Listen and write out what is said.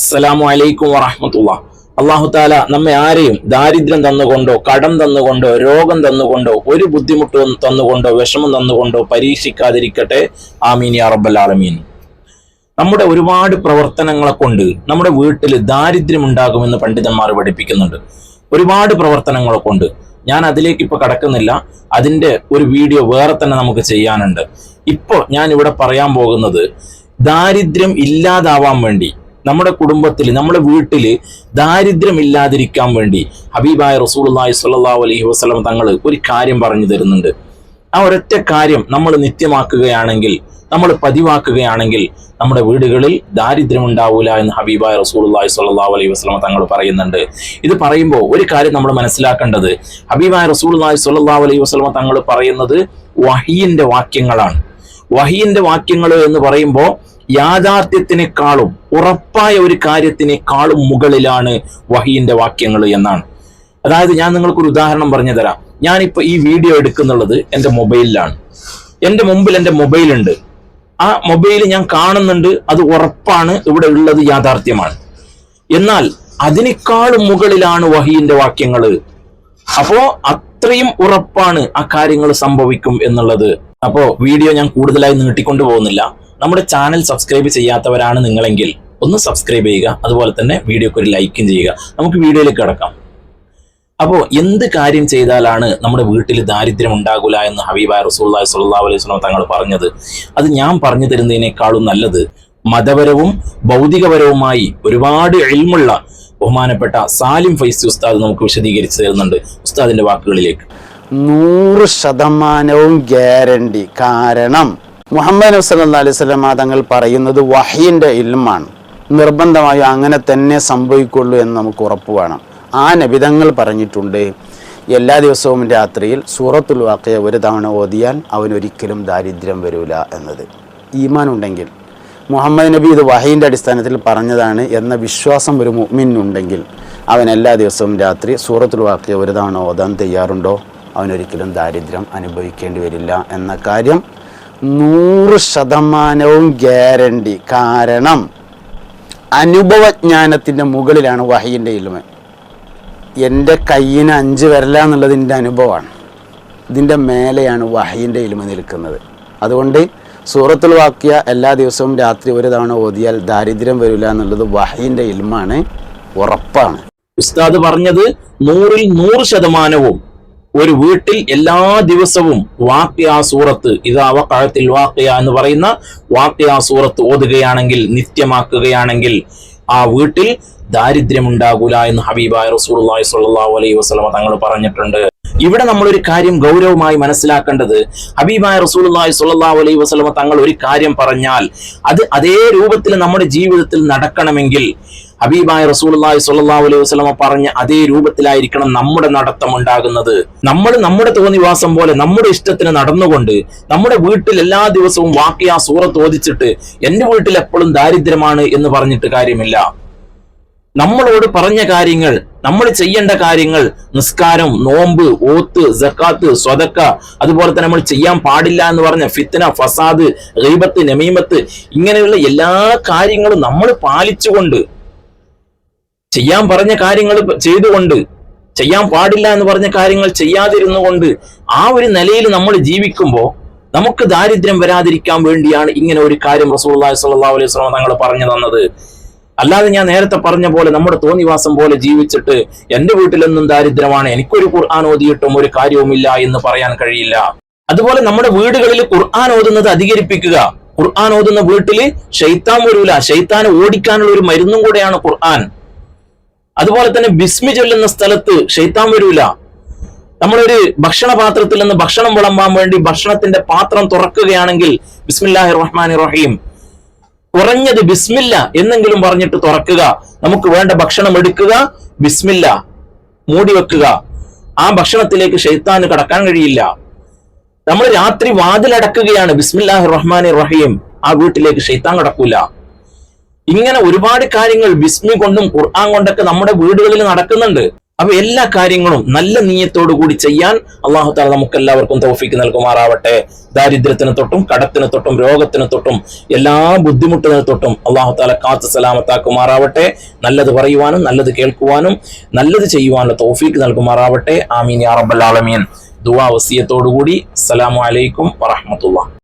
അസ്സലാമു അലൈക്കും വറഹമത്തുള്ള. അള്ളാഹു താല നമ്മെ ആരെയും ദാരിദ്ര്യം തന്നുകൊണ്ടോ കടം തന്നുകൊണ്ടോ രോഗം തന്നുകൊണ്ടോ ഒരു ബുദ്ധിമുട്ടും തന്നുകൊണ്ടോ വിഷമം തന്നുകൊണ്ടോ പരീക്ഷിക്കാതിരിക്കട്ടെ. ആമീൻ യാ റബ്ബൽ ആലമീൻ. നമ്മുടെ ഒരുപാട് പ്രവർത്തനങ്ങളെ കൊണ്ട് നമ്മുടെ വീട്ടിൽ ദാരിദ്ര്യം ഉണ്ടാകുമെന്ന് പണ്ഡിതന്മാർ പഠിപ്പിക്കുന്നുണ്ട്. ഒരുപാട് പ്രവർത്തനങ്ങളെ കൊണ്ട്. ഞാൻ അതിലേക്ക് ഇപ്പൊ കടക്കുന്നില്ല. അതിന്റെ ഒരു വീഡിയോ വേറെ തന്നെ നമുക്ക് ചെയ്യാനുണ്ട്. ഇപ്പോൾ ഞാൻ ഇവിടെ പറയാൻ പോകുന്നത് ദാരിദ്ര്യം ഇല്ലാതാവാൻ വേണ്ടി നമ്മുടെ കുടുംബത്തിൽ നമ്മുടെ വീട്ടിൽ ദാരിദ്ര്യം ഇല്ലാതിരിക്കാൻ വേണ്ടി ഹബീബായ റസൂലുള്ളാഹി സ്വല്ലല്ലാഹു അലൈഹി വസ്ലം തങ്ങൾ ഒരു കാര്യം പറഞ്ഞു തരുന്നുണ്ട്. ആ ഒരൊറ്റ കാര്യം നമ്മൾ നിത്യമാക്കുകയാണെങ്കിൽ നമ്മൾ പതിവാക്കുകയാണെങ്കിൽ നമ്മുടെ വീടുകളിൽ ദാരിദ്ര്യം ഉണ്ടാവൂല എന്ന് ഹബീബായ റസൂലുള്ളാഹി സ്വല്ലല്ലാഹു അലൈഹി വസല്ലം തങ്ങൾ പറയുന്നുണ്ട്. ഇത് പറയുമ്പോൾ ഒരു കാര്യം നമ്മൾ മനസ്സിലാക്കേണ്ടത് ഹബീബായ റസൂലുള്ളാഹി സ്വല്ലല്ലാഹു അലൈഹി വസല്ലം തങ്ങൾ പറയുന്നത് വഹീന്റെ വാക്യങ്ങളാണ്. വഹീന്റെ വാക്യങ്ങൾ എന്ന് പറയുമ്പോൾ യാഥാർത്ഥ്യത്തിനേക്കാളും ഉറപ്പായ ഒരു കാര്യത്തിനേക്കാളും മുകളിലാണ് വഹീന്റെ വാക്യങ്ങൾ എന്നാണ്. അതായത് ഞാൻ നിങ്ങൾക്കൊരു ഉദാഹരണം പറഞ്ഞു തരാം. ഞാനിപ്പോൾ ഈ വീഡിയോ എടുക്കുന്നുള്ളത് എന്റെ മൊബൈലിലാണ്. എന്റെ മുമ്പിൽ എന്റെ മൊബൈൽ ഉണ്ട് ആ മൊബൈൽ ഞാൻ കാണുന്നുണ്ട് അത് ഉറപ്പാണ് ഇവിടെ ഉള്ളത് യാഥാർത്ഥ്യമാണ്. എന്നാൽ അതിനേക്കാളും മുകളിലാണ് വഹീന്റെ വാക്യങ്ങൾ അപ്പോ അത്രയും ഉറപ്പാണ് ആ കാര്യങ്ങൾ സംഭവിക്കും എന്നുള്ളത്. അപ്പോ വീഡിയോ ഞാൻ കൂടുതലായി നീട്ടിക്കൊണ്ടു പോകുന്നില്ല. നമ്മുടെ ചാനൽ സബ്സ്ക്രൈബ് ചെയ്യാത്തവരാണ് നിങ്ങളെങ്കിൽ ഒന്ന് സബ്സ്ക്രൈബ് ചെയ്യുക അതുപോലെ തന്നെ വീഡിയോക്ക് ഒരു ലൈക്കും ചെയ്യുക. നമുക്ക് വീഡിയോയിലേക്ക് കടക്കാം. അപ്പോൾ എന്ത് കാര്യം ചെയ്താലാണ് നമ്മുടെ വീട്ടിൽ ദാരിദ്ര്യം ഉണ്ടാകില്ല എന്ന് ഹബീബായ റസൂള്ളി സുല്ലാ അലൈഹി വസല്ലം തങ്ങൾ പറഞ്ഞത്? അത് ഞാൻ പറഞ്ഞു തരുന്നതിനേക്കാളും നല്ലത് മതപരവും ഭൗതികപരവുമായി ഒരുപാട് എൽമുള്ള ബഹുമാനപ്പെട്ട സാലിം ഫൈസി ഉസ്താദ് നമുക്ക് വിശദീകരിച്ചു തരുന്നുണ്ട് ഉസ്താദിന്റെ വാക്കുകളിലേക്ക്. നൂറ് ശതമാനവും ഗ്യാരണ്ടി. കാരണം മുഹമ്മദ് നബി സല്ലല്ലാഹു അലൈഹി വസല്ലം തങ്ങൾ പറയുന്നത് വഹീന്റെ ഇൽമാണ്. നിർബന്ധമായും അങ്ങനെ തന്നെ സംഭവിക്കുള്ളൂ എന്ന് നമുക്ക് ഉറപ്പ് വേണം. ആ നബിതങ്ങൾ പറഞ്ഞിട്ടുണ്ട് എല്ലാ ദിവസവും രാത്രിയിൽ സൂറത്തുൽ വാക്കയെ ഒരു തവണ ഓതിയാൽ അവനൊരിക്കലും ദാരിദ്ര്യം വരില്ല എന്നത്. ഈമാൻ ഉണ്ടെങ്കിൽ മുഹമ്മദ് നബി ഇത് വഹീന്റെ അടിസ്ഥാനത്തിൽ പറഞ്ഞതാണ് എന്ന വിശ്വാസം ഒരു മുമ്മിനുണ്ടെങ്കിൽ അവൻ എല്ലാ ദിവസവും രാത്രി സൂറത്തുൽ വാക്കയെ ഒരു തവണ ഓതാൻ തയ്യാറുണ്ടോ? അവനൊരിക്കലും ദാരിദ്ര്യം അനുഭവിക്കേണ്ടി വരില്ല എന്ന കാര്യം നൂറ് ശതമാനവും ഗ്യാരണ്ടി. കാരണം അനുഭവജ്ഞാനത്തിന്റെ മുകളിലാണ് വഹീന്റെ ഇൽമ. എന്റെ കയ്യിന് അഞ്ച് വരല എന്നുള്ളത് എന്റെ അനുഭവമാണ്. ഇതിന്റെ മേലെയാണ് വഹീന്റെ ഇൽമ നിൽക്കുന്നത്. അതുകൊണ്ട് സൂറത്തുൽ വാക്കിയ എല്ലാ ദിവസവും രാത്രി ഒരു തവണ ഓതിയാൽ ദാരിദ്ര്യം വരില്ല എന്നുള്ളത് വഹീന്റെ ഇൽമാണ് ഉറപ്പാണ്. ഉസ്താദ് പറഞ്ഞത് നൂറിൽ നൂറ് ശതമാനവും ഒരു വീട്ടിൽ എല്ലാ ദിവസവും വാക്യ സൂറത്ത് ഇതാ വക്കാഴത്തിൽ വാക്യ എന്ന് പറയുന്ന വാക്യ സൂറത്ത് ഓതുകയാണെങ്കിൽ നിത്യമാക്കുകയാണെങ്കിൽ ആ വീട്ടിൽ ദാരിദ്ര്യം ഉണ്ടാകൂല എന്ന് ഹബീബായ റസൂലുള്ളാഹി സ്വല്ലല്ലാഹു അലൈഹി വസ്ലമ തങ്ങൾ പറഞ്ഞിട്ടുണ്ട്. ഇവിടെ നമ്മൾ ഒരു കാര്യം ഗൗരവമായി മനസ്സിലാക്കേണ്ടത് ഹബീബായ റസൂലുള്ളാഹി സുല്ലാ അലൈഹി വസ്ലമ തങ്ങൾ ഒരു കാര്യം പറഞ്ഞാൽ അത് അതേ രൂപത്തിൽ നമ്മുടെ ജീവിതത്തിൽ നടക്കണമെങ്കിൽ ഹബീബായ റസൂലുള്ളാഹി സ്വല്ലല്ലാഹു അലൈഹി വസ്ലമ പറഞ്ഞ അതേ രൂപത്തിലായിരിക്കണം നമ്മുടെ നടത്തം ഉണ്ടാകുന്നത്. നമ്മൾ നമ്മുടെ തോന്നിവാസം പോലെ നമ്മുടെ ഇഷ്ടത്തിന് നടന്നുകൊണ്ട് നമ്മുടെ വീട്ടിൽ എല്ലാ ദിവസവും വാക്യ സൂറത്ത് ഓദിച്ചിട്ട് എന്റെ വീട്ടിൽ എപ്പോഴും ദാരിദ്ര്യമാണ് എന്ന് പറഞ്ഞിട്ട് കാര്യമില്ല. നമ്മളോട് പറഞ്ഞ കാര്യങ്ങൾ നമ്മൾ ചെയ്യേണ്ട കാര്യങ്ങൾ നിസ്കാരം നോമ്പ് ഓത്ത് ജക്കാത്ത് സ്വതക്ക അതുപോലെ തന്നെ നമ്മൾ ചെയ്യാൻ പാടില്ല എന്ന് പറഞ്ഞ ഫിത്തന ഫസാദ് ഗൈബത്ത് നമീമത്ത് ഇങ്ങനെയുള്ള എല്ലാ കാര്യങ്ങളും നമ്മൾ പാലിച്ചുകൊണ്ട് ചെയ്യാൻ പറഞ്ഞ കാര്യങ്ങൾ ചെയ്തുകൊണ്ട് ചെയ്യാൻ പാടില്ല എന്ന് പറഞ്ഞ കാര്യങ്ങൾ ചെയ്യാതിരുന്നുകൊണ്ട് ആ ഒരു നിലയിൽ നമ്മൾ ജീവിക്കുമ്പോൾ നമുക്ക് ദാരിദ്ര്യം വരാതിരിക്കാൻ വേണ്ടിയാണ് ഇങ്ങനെ ഒരു കാര്യം റസൂലുള്ളാഹി സ്വല്ലല്ലാഹു അലൈഹി വസല്ലം തങ്ങൾ പറഞ്ഞു തന്നത്. അല്ലാതെ ഞാൻ നേരത്തെ പറഞ്ഞ പോലെ നമ്മുടെ തോന്നിവാസം പോലെ ജീവിച്ചിട്ട് എന്റെ വീട്ടിലൊന്നും ദാരിദ്ര്യമാണ് എനിക്കൊരു ഖുർആൻ ഓതിയിട്ടും ഒരു കാര്യവുമില്ല എന്ന് പറയാൻ കഴിയില്ല. അതുപോലെ നമ്മുടെ വീടുകളിൽ ഖുർആൻ ഓതുന്നത് അധികരിപ്പിക്കുക. ഖുർആൻ ഓതുന്ന വീട്ടിൽ ഷെയ്ത്താൻ വരൂല. ഷെയ്ത്താനെ ഓടിക്കാനുള്ള ഒരു മരുന്നും കൂടെയാണ് ഖുർആൻ. അതുപോലെ തന്നെ ബിസ്മി ചൊല്ലുന്ന സ്ഥലത്ത് ഷെയ്ത്താൻ വരൂല. നമ്മളൊരു ഭക്ഷണ പാത്രത്തിൽ നിന്ന് ഭക്ഷണം വിളമ്പാൻ വേണ്ടി ഭക്ഷണത്തിന്റെ പാത്രം തുറക്കുകയാണെങ്കിൽ ബിസ്മില്ലാഹി റഹ്മാൻ റഹീം കുറഞ്ഞത് ബിസ്മില്ല എന്നെങ്കിലും പറഞ്ഞിട്ട് തുറക്കുക. നമുക്ക് വേണ്ട ഭക്ഷണം എടുക്കുക ബിസ്മില്ല മൂടി വെക്കുക. ആ ഭക്ഷണത്തിലേക്ക് ഷെയ്ത്താന് കടക്കാൻ കഴിയില്ല. നമ്മൾ രാത്രി വാതിലടക്കുകയാണ് ബിസ്മില്ലാഹി റഹ്മാൻ റഹീം ആ വീട്ടിലേക്ക് ഷെയ്ത്താൻ കടക്കൂല. ഇങ്ങനെ ഒരുപാട് കാര്യങ്ങൾ ബിസ്മി കൊണ്ടും ഖുർആൻ കൊണ്ടൊക്കെ നമ്മുടെ വീടുകളിൽ നടക്കുന്നുണ്ട്. അപ്പൊ എല്ലാ കാര്യങ്ങളും നല്ല നീയത്തോടു കൂടി ചെയ്യാൻ അള്ളാഹു താല നമുക്ക് എല്ലാവർക്കും തോഫിക്ക് നൽകുമാറാവട്ടെ. ദാരിദ്ര്യത്തിന് തൊട്ടും കടത്തിന് തൊട്ടും രോഗത്തിന് തൊട്ടും എല്ലാ ബുദ്ധിമുട്ടുകൾ തൊട്ടും അള്ളാഹു താല കാത്തു സലാമത്താക്കുമാറാവട്ടെ. നല്ലത് പറയുവാനും നല്ലത് കേൾക്കുവാനും നല്ലത് ചെയ്യുവാനും തോഫിക്ക് നൽകുമാറാവട്ടെ. ആമീൻ യാ റബ്ബൽ ആലമീൻ. ദുആ വസിയത്തോടുകൂടി അസ്സലാമു അലൈക്കും വറഹ്മത്തുള്ളാഹി.